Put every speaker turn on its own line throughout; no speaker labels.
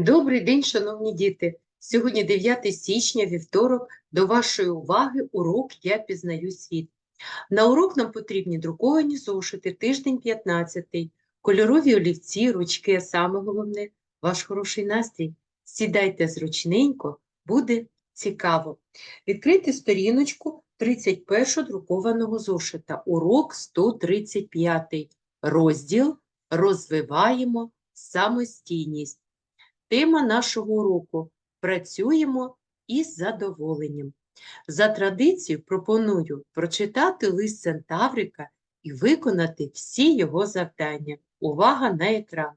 Добрий день, шановні діти! Сьогодні 9 січня, вівторок, до вашої уваги урок «Я пізнаю світ». На урок нам потрібні друковані зошити, тиждень 15, кольорові олівці, ручки, а саме головне – ваш хороший настрій. Сідайте зручненько, буде цікаво. Відкрийте сторіночку 31 друкованого зошита, урок 135, розділ «Розвиваємо самостійність». Тема нашого уроку Працюємо із задоволенням. За традицією пропоную прочитати лист Центаврика і виконати всі його завдання. Увага на екран.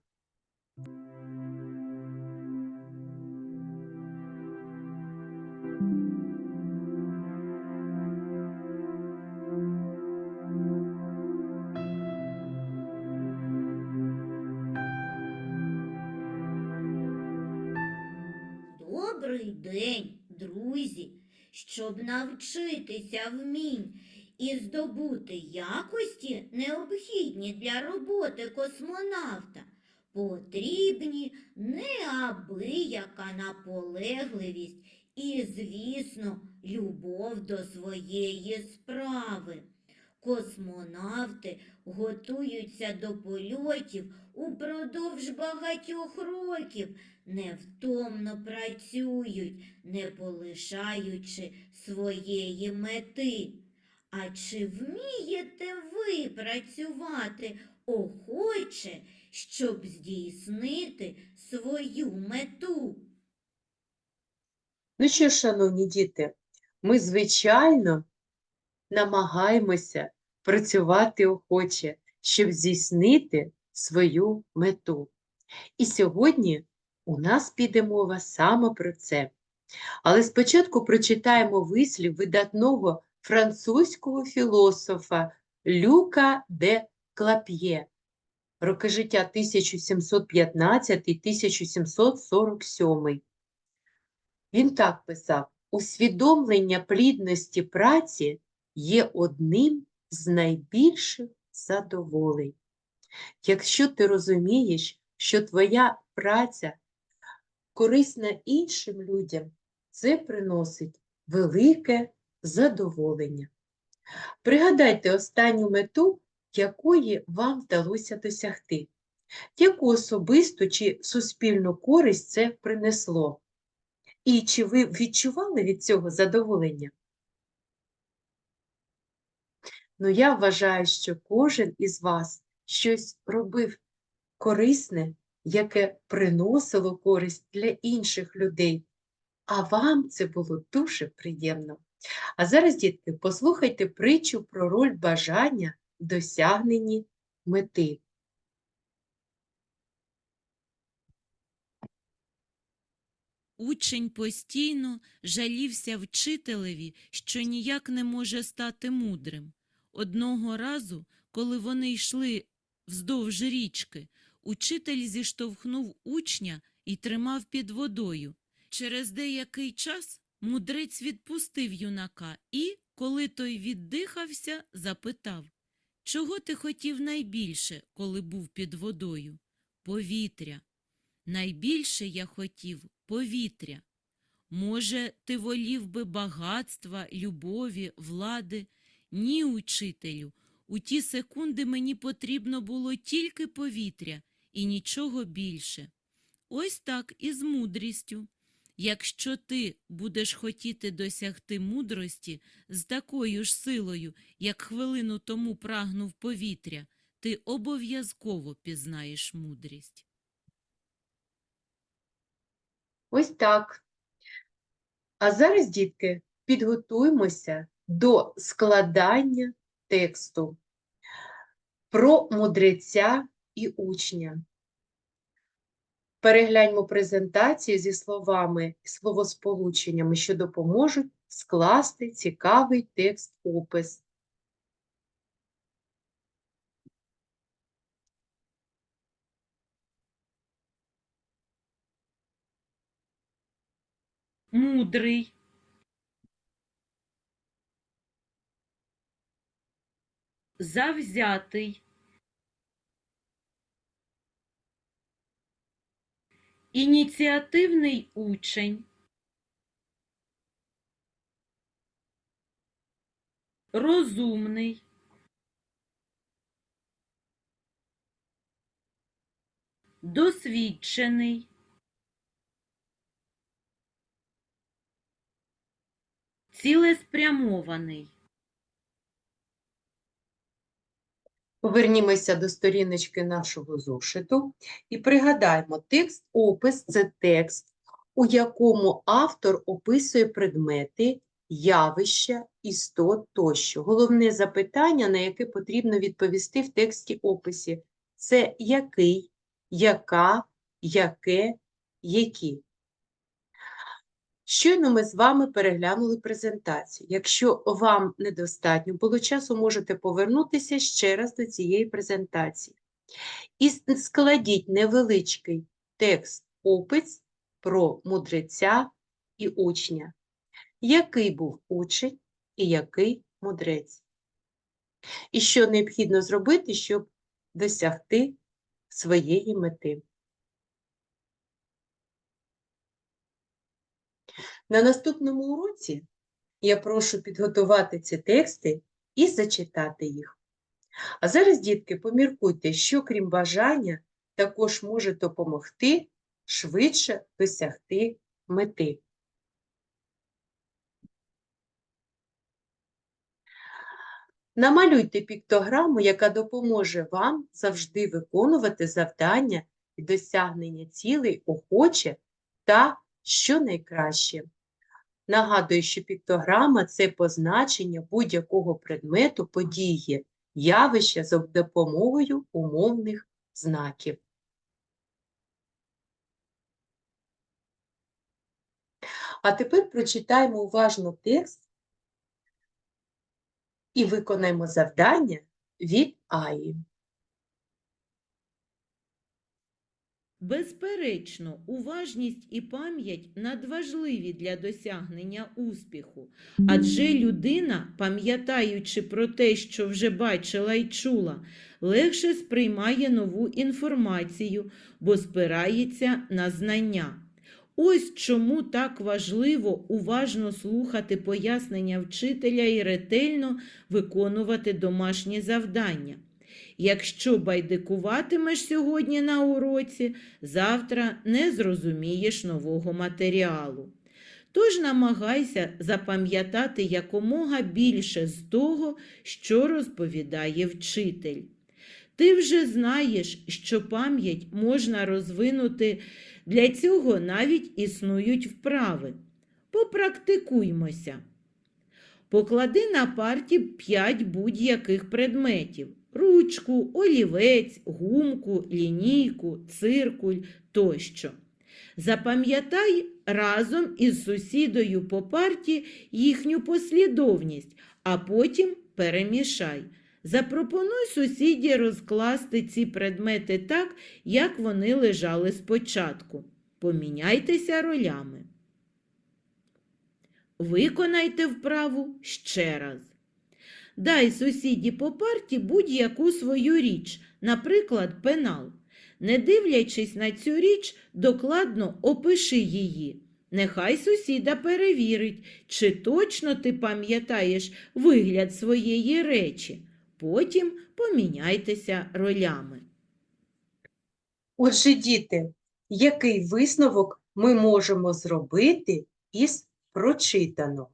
Навчитися вмінь і здобути якості, необхідні для роботи космонавта, потрібні неабияка наполегливість і, звісно, любов до своєї справи. Космонавти готуються до польотів упродовж багатьох років невтомно працюють, не полишаючи своєї мети. А чи вмієте ви працювати охоче, щоб здійснити свою мету?
Ну що, шановні діти, ми, звичайно, намагаємося працювати охоче, щоб здійснити свою мету. І сьогодні у нас піде мова саме про це. Але спочатку прочитаємо вислів видатного французького філософа Люка де Клап'є, роки життя 1715-1747. Він так писав: усвідомлення плідності праці є одним з найбільших задоволень. Якщо ти розумієш, що твоя праця корисна іншим людям, це приносить велике задоволення. Пригадайте останню мету, якої вам вдалося досягти. Яку особисту чи суспільну користь це принесло? І чи ви відчували від цього задоволення? Ну, я вважаю, що кожен із вас щось робив корисне, яке приносило користь для інших людей, а вам це було дуже приємно. А зараз, дітки, послухайте притчу про роль бажання в досягненні мети.
Учень постійно жалівся вчителеві, що ніяк не може стати мудрим. Одного разу, коли вони йшли вздовж річки, учитель зіштовхнув учня і тримав під водою. Через деякий час мудрець відпустив юнака і, коли той віддихався, запитав Чого ти хотів найбільше, коли був під водою? Повітря. Найбільше я хотів повітря. Може, ти волів би багатства, любові, влади? Ні, учителю. У ті секунди мені потрібно було тільки повітря і нічого більше. Ось так і з мудрістю. Якщо ти будеш хотіти досягти мудрості з такою ж силою, як хвилину тому прагнув повітря, ти обов'язково пізнаєш мудрість.
Ось так. А зараз, дітки, підготуємося до складання тексту про мудреця і учня. Перегляньмо презентацію зі словами і словосполученнями, що допоможуть скласти цікавий текст-опис.
Мудрий. Завзятий. Ініціативний учень, розумний, досвідчений, цілеспрямований.
Повернімося до сторіночки нашого зошиту і пригадаємо, текст опис це текст, у якому автор описує предмети, явища, істот тощо. Головне запитання, на яке потрібно відповісти в тексті описі, це який, яка, яке, які. Щойно ми з вами переглянули презентацію. Якщо вам недостатньо було часу, можете повернутися ще раз до цієї презентації. І складіть невеличкий текст-опис про мудреця і учня. Який був учень і який мудрець? І що необхідно зробити, щоб досягти своєї мети? На наступному уроці я прошу підготувати ці тексти і зачитати їх. А зараз, дітки, поміркуйте, що крім бажання також може допомогти швидше досягти мети. Намалюйте піктограму, яка допоможе вам завжди виконувати завдання і досягнення цілей охоче та що найкраще. Нагадую, що піктограма це позначення будь-якого предмету, події, явища за допомогою умовних знаків. А тепер прочитаємо уважно текст і виконаємо завдання від Аї.
Безперечно, уважність і пам'ять надважливі для досягнення успіху, адже людина, пам'ятаючи про те, що вже бачила й чула, легше сприймає нову інформацію, бо спирається на знання. Ось чому так важливо уважно слухати пояснення вчителя і ретельно виконувати домашні завдання. Якщо байдикуватимеш сьогодні на уроці, завтра не зрозумієш нового матеріалу. Тож намагайся запам'ятати якомога більше з того, що розповідає вчитель. Ти вже знаєш, що пам'ять можна розвинути, для цього навіть існують вправи. Попрактикуймося. Поклади на парті 5 будь-яких предметів: ручку, олівець, гумку, лінійку, циркуль тощо. Запам'ятай разом із сусідою по парті їхню послідовність, а потім перемішай. Запропонуй сусіді розкласти ці предмети так, як вони лежали спочатку. Поміняйтеся ролями. Виконайте вправу ще раз. Дай сусіді по парті будь-яку свою річ, наприклад, пенал. Не дивлячись на цю річ, докладно опиши її. Нехай сусіда перевірить, чи точно ти пам'ятаєш вигляд своєї речі. Потім поміняйтеся ролями.
Отже, діти, який висновок ми можемо зробити із прочитаного?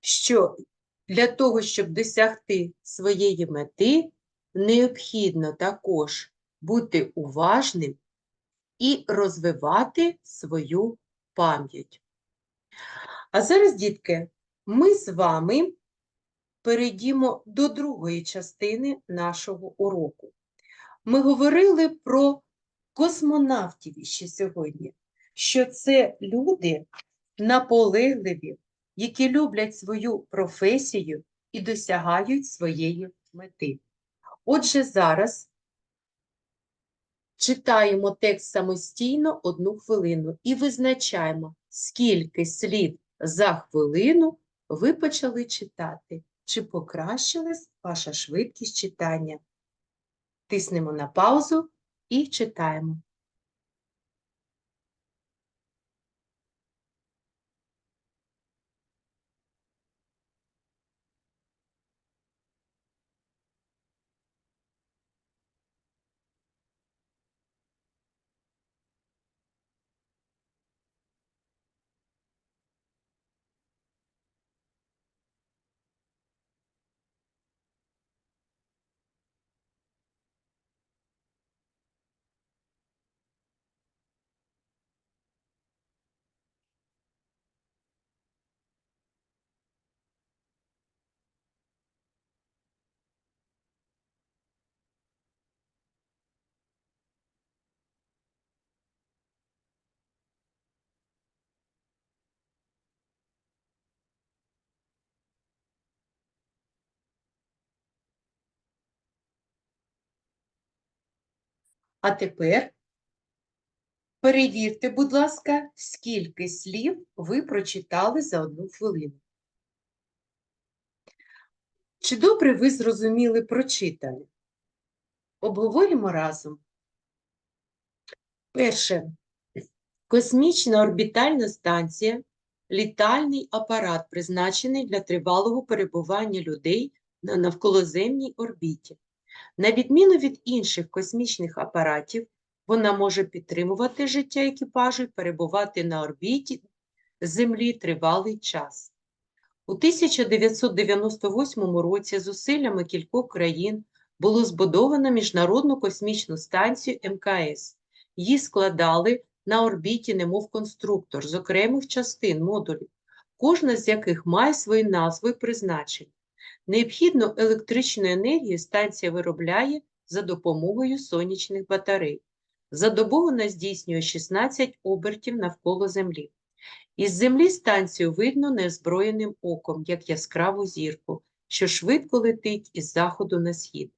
Що для того, щоб досягти своєї мети, необхідно також бути уважним і розвивати свою пам'ять. А зараз, дітки, ми з вами перейдімо до другої частини нашого уроку. Ми говорили про космонавтів ще сьогодні, що це люди наполегливі, які люблять свою професію і досягають своєї мети. Отже, зараз читаємо текст самостійно одну хвилину і визначаємо, скільки слів за хвилину ви почали читати, чи покращилась ваша швидкість читання. Тиснемо на паузу і читаємо. А тепер перевірте, будь ласка, скільки слів ви прочитали за одну хвилину. Чи добре ви зрозуміли прочитане? Обговоримо разом. Перше. Космічна орбітальна станція літальний апарат, призначений для тривалого перебування людей на навколоземній орбіті. На відміну від інших космічних апаратів, вона може підтримувати життя екіпажу і перебувати на орбіті Землі тривалий час. У 1998 році зусиллями кількох країн було збудовано Міжнародну космічну станцію МКС. Її складали на орбіті, немов конструктор, з окремих частин модулів, кожна з яких має свою назву і призначення. Необхідну електричну енергію станція виробляє за допомогою сонячних батарей. За добу вона здійснює 16 обертів навколо Землі. Із Землі станцію видно неозброєним оком, як яскраву зірку, що швидко летить із заходу на схід.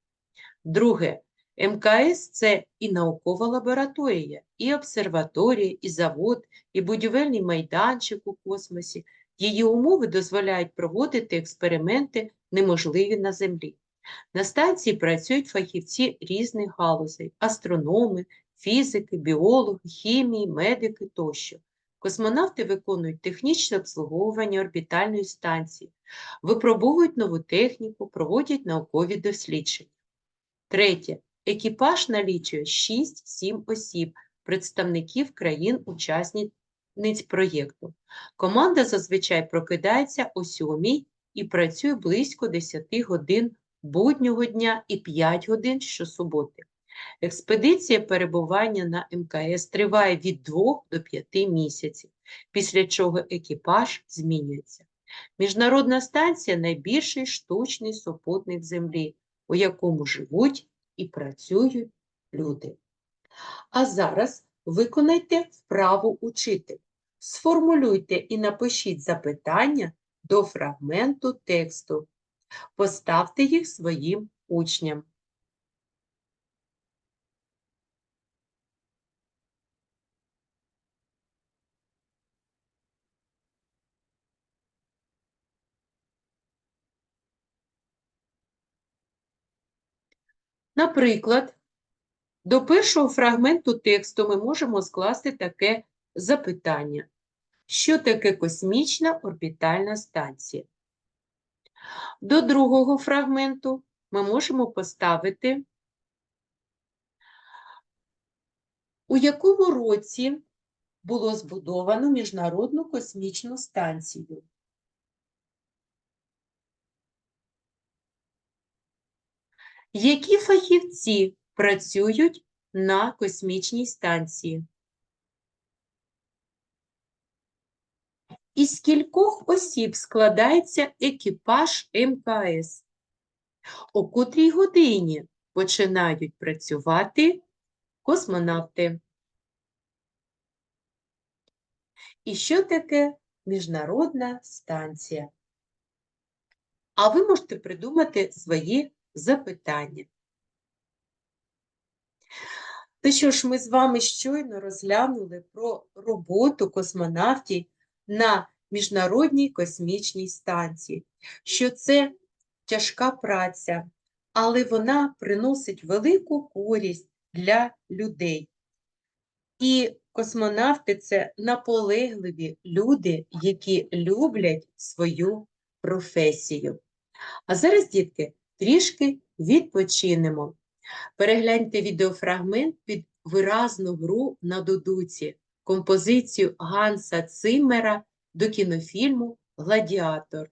Друге, МКС – це і наукова лабораторія, і обсерваторія, і завод, і будівельний майданчик у космосі. Її умови дозволяють проводити експерименти, неможливі на Землі. На станції працюють фахівці різних галузей – астрономи, фізики, біологи, хімії, медики тощо. Космонавти виконують технічне обслуговування орбітальної станції, випробовують нову техніку, проводять наукові дослідження. Третє. Екіпаж налічує 6-7 осіб, представників країн-учасниць проєкту. Команда зазвичай прокидається о 7 і працює близько 10 годин буднього дня і 5 годин щосуботи. Експедиція перебування на МКС триває від 2 до 5 місяців, після чого екіпаж змінюється. Міжнародна станція найбільший штучний супутник Землі, у якому живуть і працюють люди. А зараз виконайте вправу учитель. Сформулюйте і напишіть запитання до фрагменту тексту. Поставте їх своїм учням. Наприклад, до першого фрагменту тексту ми можемо скласти таке запитання. Що таке космічна орбітальна станція? До другого фрагменту ми можемо поставити, у якому році було збудовано Міжнародну космічну станцію? Які фахівці працюють на космічній станції? Із кількох осіб складається екіпаж МКС? О котрій годині починають працювати космонавти? І що таке міжнародна станція? А ви можете придумати свої запитання. То що ж, ми з вами щойно розглянули про роботу космонавтів на Міжнародній космічній станції, що це тяжка праця, але вона приносить велику користь для людей. І космонавти це наполегливі люди, які люблять свою професію. А зараз, дітки, трішки відпочинемо. Перегляньте відеофрагмент під виразну гру на дудуці, композицію Ганса Циммера до кінофільму Гладіатор.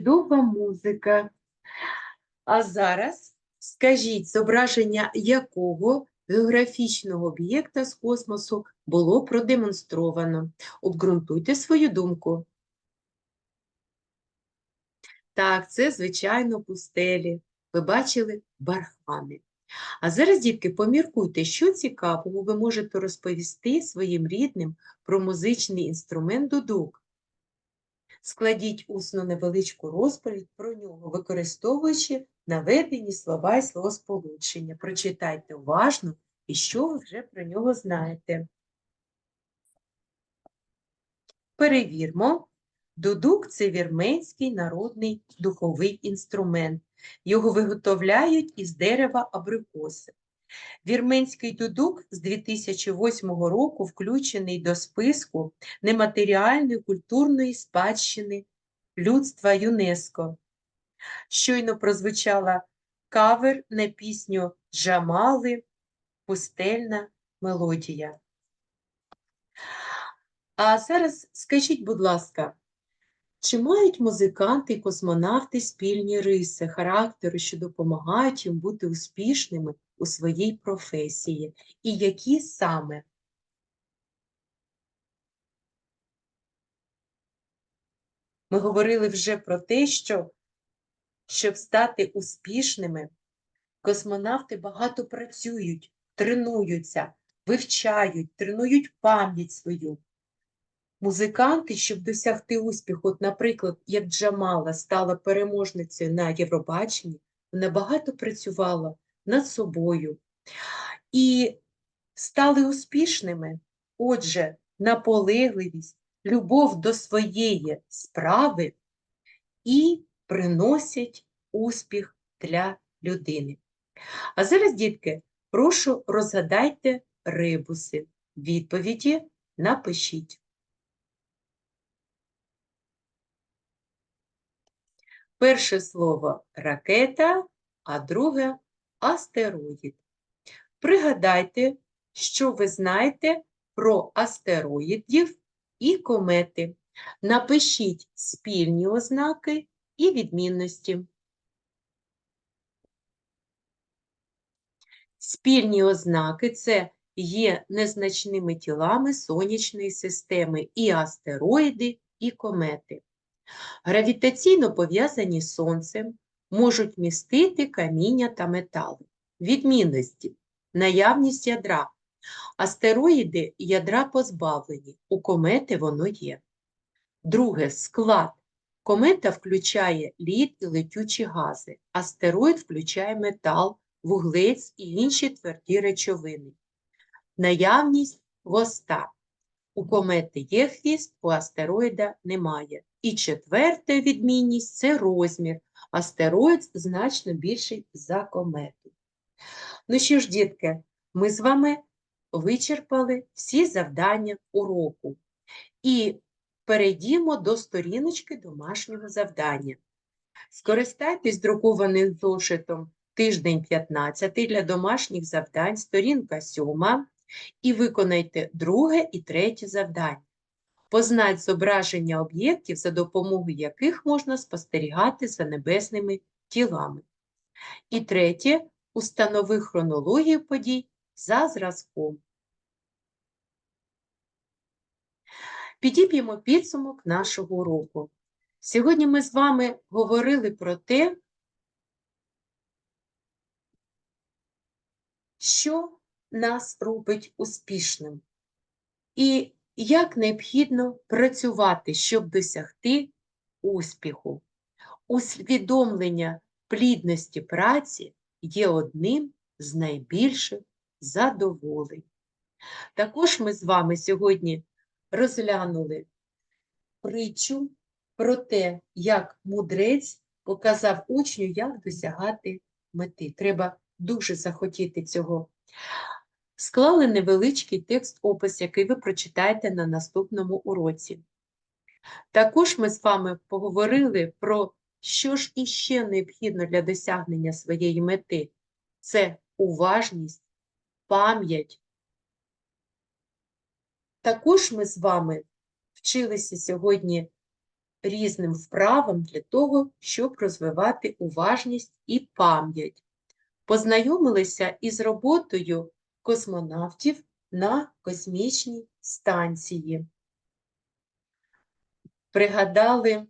Чудова музика. А зараз скажіть, зображення якого географічного об'єкта з космосу було продемонстровано? Обґрунтуйте свою думку. Так, це, звичайно, пустелі. Ви бачили бархани. А зараз, дітки, поміркуйте, що цікавого ви можете розповісти своїм рідним про музичний інструмент дудук. Складіть усно невеличку розповідь про нього, використовуючи наведені слова і словосполучення. Прочитайте уважно і що ви вже про нього знаєте. Перевірмо. Дудук – це вірменський народний духовий інструмент. Його виготовляють із дерева абрикоси. Вірменський дудук з 2008 року включений до списку нематеріальної культурної спадщини людства ЮНЕСКО. Щойно прозвучала кавер на пісню Джамали Пустельна мелодія. А зараз скажіть, будь ласка, чи мають музиканти і космонавти спільні риси характеру, що допомагають їм бути успішними у своїй професії? І які саме? Ми говорили вже про те, що щоб стати успішними, космонавти багато працюють, тренуються, вивчають, тренують пам'ять свою. Музиканти, щоб досягти успіху, от, наприклад, як Джамала стала переможницею на Євробаченні, вона багато працювала над собою і стали успішними. Отже, наполегливість, любов до своєї справи і приносять успіх для людини. А зараз, дітки, прошу розгадайте ребуси. Відповіді напишіть. Перше слово ракета, а друге астероїд. Пригадайте, що ви знаєте про астероїдів і комети. Напишіть спільні ознаки і відмінності. Спільні ознаки це є незначними тілами сонячної системи і астероїди, і комети. Гравітаційно пов'язані з Сонцем, можуть містити каміння та метали. Відмінності наявність ядра. Астероїди ядра позбавлені, у комети воно є. Друге склад. Комета включає лід і летючі гази, астероїд включає метал, вуглець і інші тверді речовини. Наявність хвоста. У комети є хвіст, у астероїда немає. І четверта відмінність це розмір. Астероїд значно більший за комету. Ну що ж, дітки, ми з вами вичерпали всі завдання уроку. І перейдімо до сторіночки домашнього завдання. Скористайтесь друкованим зошитом тиждень 15 для домашніх завдань, сторінка 7, і виконайте друге і третє завдання. Познать зображення об'єктів, за допомогою яких можна спостерігати за небесними тілами. І третє установи хронологію подій за зразком. Підіб'ємо підсумок нашого уроку. Сьогодні ми з вами говорили про те, що нас робить успішним, і як необхідно працювати, щоб досягти успіху. Усвідомлення плідності праці є одним з найбільших задоволень. Також ми з вами сьогодні розглянули притчу про те, як мудрець показав учню, як досягати мети. Треба дуже захотіти цього. Склали невеличкий текст-опис, який ви прочитаєте на наступному уроці. Також ми з вами поговорили про що ж іще необхідно для досягнення своєї мети. Це уважність, пам'ять. Також ми з вами вчилися сьогодні різним вправам для того, щоб розвивати уважність і пам'ять. Познайомилися із роботою космонавтів на космічній станції. Пригадали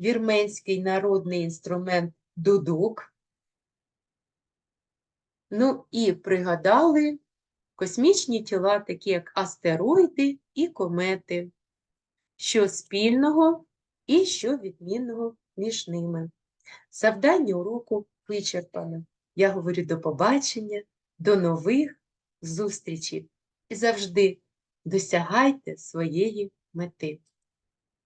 вірменський народний інструмент дудук. Ну і пригадали космічні тіла, такі як астероїди і комети, що спільного і що відмінного між ними. Завдання уроку вичерпано. Я говорю до побачення, до нових зустрічей і завжди досягайте своєї мети.